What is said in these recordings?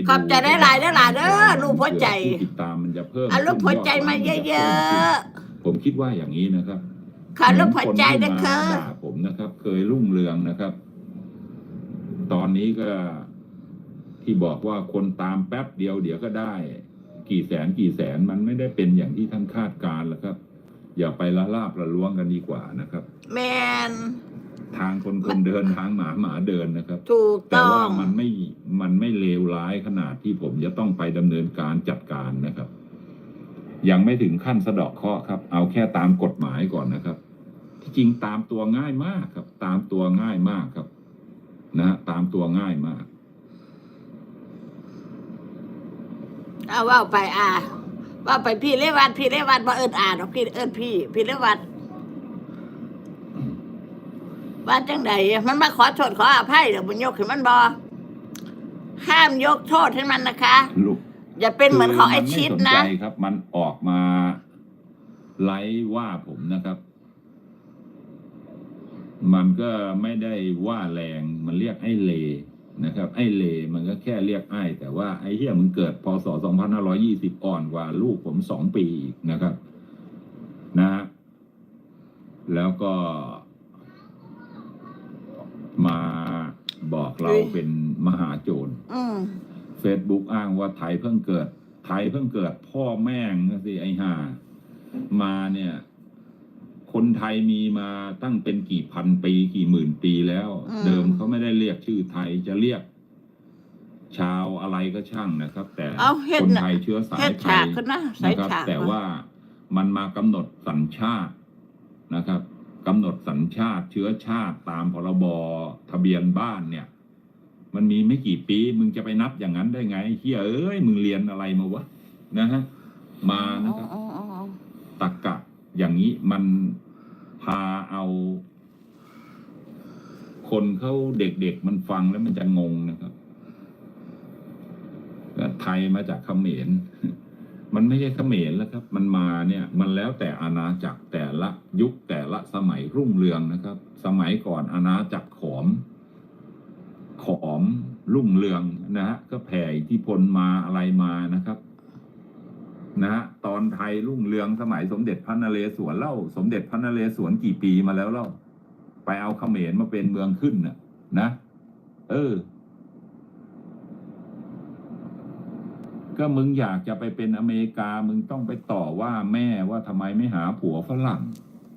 ดูขอบใจได้หลายได้หลายเด้อลูกหัวใจผู้ติดตามมันจะเพิ่มเอาลูกหัวใจมาเยอะๆผมคิดว่าอย่างนี้นะครับๆขอลูกหัวใจนะคคะนที่มาด่าผมนะครับ เคยรุ่งเรืองนะครับ ตอนนี้ก็ที่บอกว่าคนตามแป๊บเดียวเดี๋ยวก็ได้ กี่แสนกี่แสนมันไม่ได้เป็นอย่างที่ท่านคาดการณ์แล้วครับ อย่าไปละลาบละล้วงกันดีกว่านะครับ แมน ทางคนคนเดินทางหมาหมาเดินนะครับ ถูกแต่ต้อว่างมันไม่มันไม่เลวร้ายขนาดที่ผมจะต้องไปดำเนินการจัดการนะครับ ยังไม่ถึงขั้นสะเดอกเคราะห์ครับ เอาแค่ตามกฎหมายก่อนนะครับ ที่จริงตามตัวง่ายมากครับ ตามตัวง่ายมากครับ นะฮะตามตัวง่ายมากเอาว่าไปอ่าว่าไปพี่เลวัดพี่เลวัดบ่เอิญอ่านหรอกพี่เอิญพี่ พี่เลวัด ว่าจังใดมันมาขอโทษขออภัยเดี๋ยวมันยกขึ้นมันบอห้ามยกโทษให้มันนะคะ ลูกอย่าเป็นเหมือนของไอชิดคืมันะ ไม่สนใจครับ มันออกมาไล่ว่าผมนะครับ มันก็ไม่ได้ว่าแรง มันเรียกไอ้เลนะครับ ไอ้เลมันก็แค่เรียกไอ้แต่ว่าไอ้เฮียมึงเกิดพศ2520 อ่อนกว่าลูกผมสองปีอีกนะครับ นะแล้วก็ มาบอกเราเฮ้ยเป็นมหาโจรอืมเฟซบุ๊กอ้างว่าไทยเพิ่งเกิด ไทยเพิ่งเกิด พ่อแม่งนะสิไอ้ห่ามาเนี่ย คนไทยมีมาตั้งเป็นกี่พันปีกี่หมื่นปีแล้วอืมเดิมเขาไม่ได้เรียกชื่อไทยจะเรียก ชาวอะไรก็ช่างนะครับ แต่เอาเฮ็ดคนน่ะไทยเชื้อสาเฮ็ยดไทฉายกขึ้นนะใส่นะครับฉากแต่ว่ามันมากำหนดสัญชาตินะครับ กำหนดสัญชาติเชื้อชาติตามพรบทะเบียนบ้านเนี่ย มันมีไม่กี่ปี มึงจะไปนับอย่างนั้นได้ไงเฮียเอ้ยมึงเรียนอะไรมาวะนะฮะมานะครับอ๋ออ๋ออ๋อตักกะอย่างนี้มันพาเอา คนเขาเด็กๆมันฟังแล้วมันจะงงนะครับแต่ไทยมาจากเขมร มันไม่ใช่เขมรแล้วครับ มันมาเนี่ย มันแล้วแต่อาณาจักรแต่ ละยุคแต่ละสมัยรุ่งเรืองนะครับ สมัยก่อนอาณาจักรขอม ขอมรุ่งเรืองนะฮะก็แผ่อิทธิพลมาอะไรมานะครับนะฮะตอนไทยรุ่งเรืองสมัยสมเด็จพระนเรศวรเล่า สมเด็จพระนเรศวรกี่ปีมาแล้วเล่า ไปเอาเขมรมาเป็นเมืองขึ้นน่ะนะ เออ ก็มึงอยากจะไปเป็นอเมริกา มึงต้องไปต่อว่าแม่ว่าทำไมไม่หาผัวฝรั่ง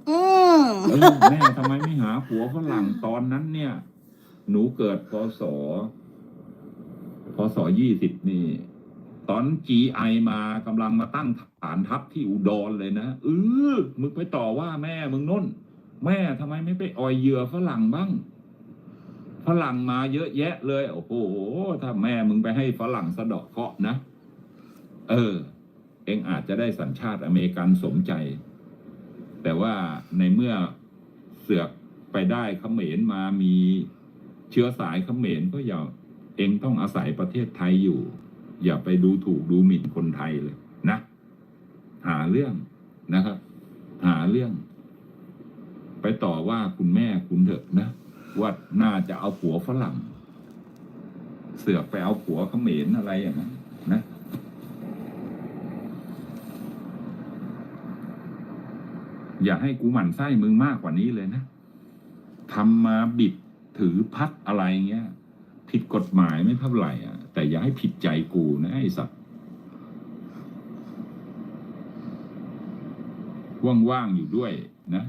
อืมเออแม่ทำไมไม่หาผัวฝรั่งตอนนั้นเนี่ย หนูเกิดพศพศยี่สิบนี่ ตอนจีไอมากำลังมาตั้งฐานทัพที่อุดรเลยนะเออมึงไปต่อว่าแม่มึงน้น แม่ทำไมไม่ไปอ่อยเหยื่อฝรั่งบ้างฝรั่งมาเยอะแยะเลย โอ้โห ถ้าแม่มึงไปให้ฝรั่งสะเดาะเคราะห์นะ เออ เองอาจจะได้สัญชาติอเมริกันสมใจ แต่ว่าในเมื่อเสือกไปได้เขมรมามีเชื้อสายเขมรก็อย่าเองต้องอาศัยประเทศไทยอยู่ อย่าไปดูถูกดูหมิ่นคนไทยเลยนะ หาเรื่องนะครับ หาเรื่อง ไปต่อว่าคุณแม่คุณเถอะนะว่าน่าจะเอาผัวฝรั่ง เสือกไปเอาผัวเขมรอะไรอย่างนั้นนะ อย่าให้กูหมั่นไส้มึงมากกว่านี้เลยนะทำมาบิดถือพัดอะไรเงี้ย ผิดกฎหมายไม่เท่าไหร่อะ แต่อย่าให้ผิดใจกูนะไอ้สัตว์ว่างๆอยู่ด้วยนะ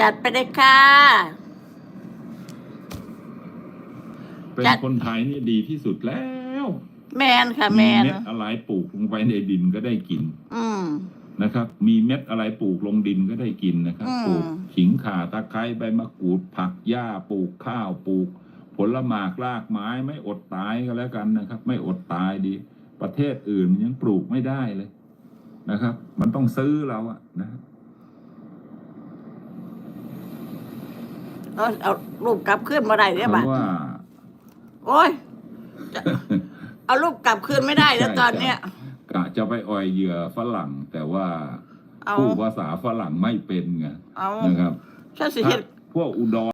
จัดไปเลยค่ะ เป็นจัดคนไทยนี่ดีที่สุดแล้ว แมนค่ะ แมมีน เม็ดอะไรปลูกลงไปในดินก็ได้กินอืม นะครับ มีเม็ดอะไรปลูกลงดินก็ได้กินนะครับ อืม ปลูกขิงข่าตะไคร้ใบมะกรูด ผักหญ้าปลูกข้าวปลูก ผลหมากรากไม้ไม่อดตายก็แล้วกันนะครับ ไม่อดตายดี ประเทศอื่นยังปลูกไม่ได้เลยนะครับ มันต้องซื้อเราอะนะเอาเอารูปกลับขึ้นมาได้เพเนี่ยบัดราะว่า โอ้ยจะ เอารูปกลับคืนไม่ได้แล้วใช่ตอนเนี้ยกะจะไปอ่อยเหยื่อฝรั่ง แต่ว่าเอาผู้ภาษาฝรั่งไม่เป็นไงเอานะครับ ฉันสิถ้าเห็น พวกอุดร